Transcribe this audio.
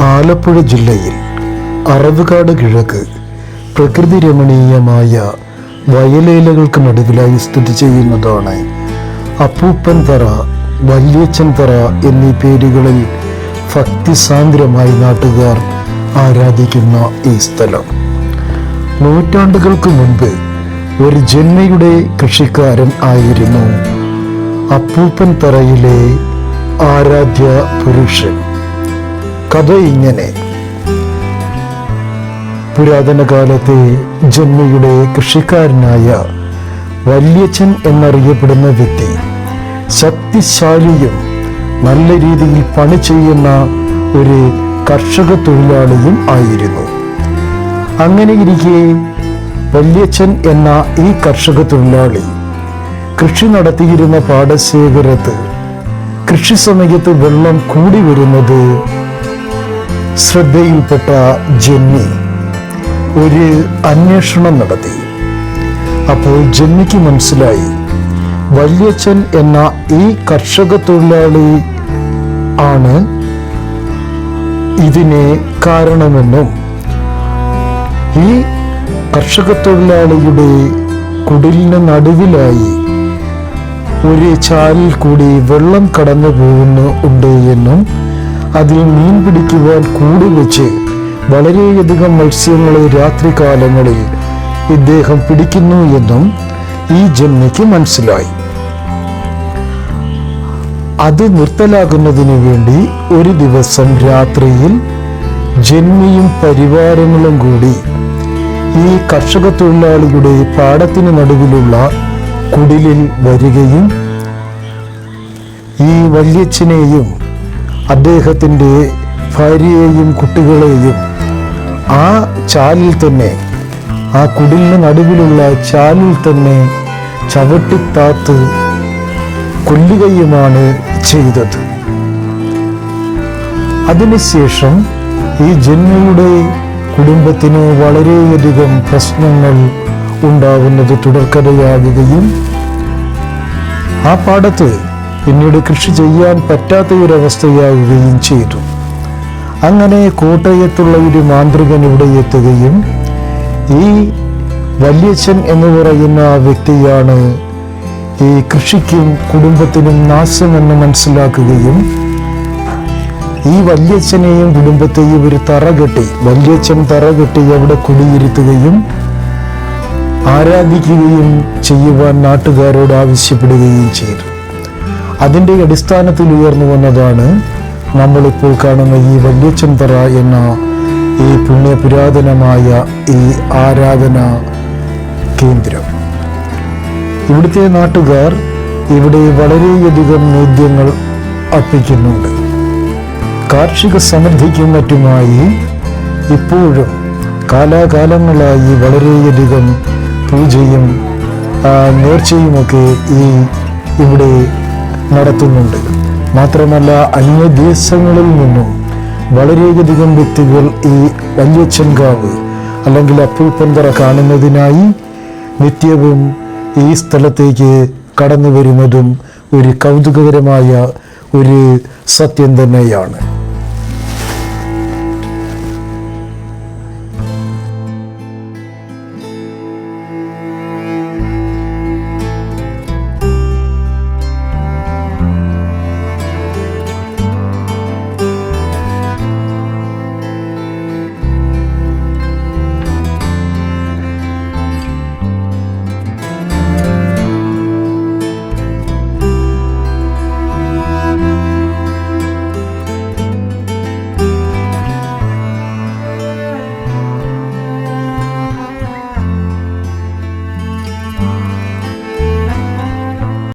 ആലപ്പുഴ ജില്ലയിൽ അറവുകാട് കിഴക്ക് പ്രകൃതി രമണീയമായ വയലേലകൾക്ക് നടുവിലായി സ്ഥിതി ചെയ്യുന്നതാണ്. അപ്പൂപ്പൻ തറ വല്യച്ചൻ തറ എന്നീ പേരുകളിൽ ഭക്തിസാന്ദ്രമായി നാട്ടുകാർ ആരാധിക്കുന്ന ഈ സ്ഥലം. നൂറ്റാണ്ടുകൾക്ക് മുൻപ് ഒരു ജന്മയുടെ കൃഷിക്കാരൻ ആയിരുന്നു അപ്പൂപ്പൻ തറയിലെ ആരാധ്യ പുരുഷൻ. കഥ ഇങ്ങനെ പുരാതന കാലത്തെ ജന്മയുടെ കൃഷിക്കാരനായ വല്യച്ഛൻ എന്നറിയപ്പെടുന്ന വ്യക്തി ശക്തിശാലിയും നല്ല രീതിയിൽ പണി ചെയ്യുന്ന ഒരു കർഷക തൊഴിലാളിയും ആയിരുന്നു. അങ്ങനെ ഇരിക്കെ വല്യച്ഛൻ എന്ന ഈ കർഷക തൊഴിലാളി കൃഷി നടത്തിയിരുന്ന പാടശേഖരത്ത് കൃഷി സമയത്ത് വെള്ളം കൂടി വരുന്നത് ശ്രദ്ധയിൽപ്പെട്ട ജന്മി ഒരു അന്വേഷണം നടത്തി. അപ്പോൾ ജന്മിക്ക് മനസ്സിലായി വല്യച്ഛൻ എന്ന ഈ കർഷക തൊഴിലാളി ആണ് ഇതിന് കാരണമെന്നും ഈ കർഷക തൊഴിലാളിയുടെ കുടിലിന് നടുവിലായി ഒരു ചാലിൽ കൂടി വെള്ളം കടന്നു പോകുന്നു ഉണ്ട് എന്നും അതിൽ മീൻ പിടിക്കുവാൻ കൂടി വെച്ച് വളരെയധികം മത്സ്യങ്ങളെ രാത്രികാലങ്ങളിൽ ഇദ്ദേഹം പിടിക്കുന്നു എന്നും ഈ ജന്മിക്ക് മനസ്സിലായി. അത് നിർത്തലാകുന്നതിന് വേണ്ടി ഒരു ദിവസം രാത്രിയിൽ ജന്മിയും പരിവാരങ്ങളും കൂടി ഈ കർഷക തൊഴിലാളിയുടെ പാടത്തിന് നടുവിലുള്ള കുടിലിൽ വരികയും ഈ വല്യച്ഛനെയും അദ്ദേഹത്തിന്റെ ഭാര്യയെയും കുട്ടികളെയും ആ ചാലിൽ തന്നെ ആ കുടിലിന് നടുവിലുള്ള ചാലിൽ തന്നെ ചവിട്ടിത്താത്ത് കൊല്ലുകയുമാണ് ചെയ്തത്. അതിനുശേഷം ഈ ജന്മയുടെ കുടുംബത്തിന് വളരെയധികം പ്രശ്നങ്ങൾ ഉണ്ടാകുന്നത് തുടർക്കഥയാകുകയും ആ പാടത്ത് പിന്നീട് കൃഷി ചെയ്യാൻ പറ്റാത്ത ഒരവസ്ഥയാവുകയും ചെയ്തു. അങ്ങനെ കോട്ടയത്തുള്ള ഒരു മാന്ത്രികൻ ഇവിടെ എത്തുകയും ഈ വല്യച്ഛൻ എന്ന് പറയുന്ന വ്യക്തിയാണ് ഈ കൃഷിക്കും കുടുംബത്തിനും നാശമെന്ന് മനസ്സിലാക്കുകയും ഈ വല്യച്ഛനെയും കുടുംബത്തെയും ഒരു തറ കെട്ടി വല്യച്ഛൻ തറ കെട്ടി അവിടെ കുടിയിരുത്തുകയും ആരാധിക്കുകയും ചെയ്യുവാൻ നാട്ടുകാരോട് ആവശ്യപ്പെടുകയും ചെയ്തു. അതിന്റെ അടിസ്ഥാനത്തിൽ ഉയർന്നു വന്നതാണ് നമ്മളിപ്പോൾ കാണുന്ന ഈ വല്യച്ചന്തറ തറ എന്ന ഈ പുണ്യ പുരാതനമായ ഈ ആരാധന കേന്ദ്രം. ഇവിടുത്തെ നാട്ടുകാർ ഇവിടെ വളരെയധികം നേദ്യങ്ങൾ അർപ്പിക്കുന്നുണ്ട്. കാർഷിക സമൃദ്ധിക്കും മറ്റുമായി ഇപ്പോഴും കാലാകാലങ്ങളായി വളരെയധികം പൂജയും നേർച്ചയുമൊക്കെ ഈ ഇവിടെ നടത്തുന്നുണ്ട്. മാത്രമല്ല അന്യദേശങ്ങളിൽ നിന്നും വളരെയധികം വ്യക്തികൾ ഈ വല്യച്ചൻകാവ് അല്ലെങ്കിൽ അപ്പൂപ്പന്തറ കാണുന്നതിനായി നിത്യവും ഈ സ്ഥലത്തേക്ക് കടന്നു വരുന്നതും ഒരു കൗതുകകരമായ ഒരു സത്യം തന്നെയാണ്.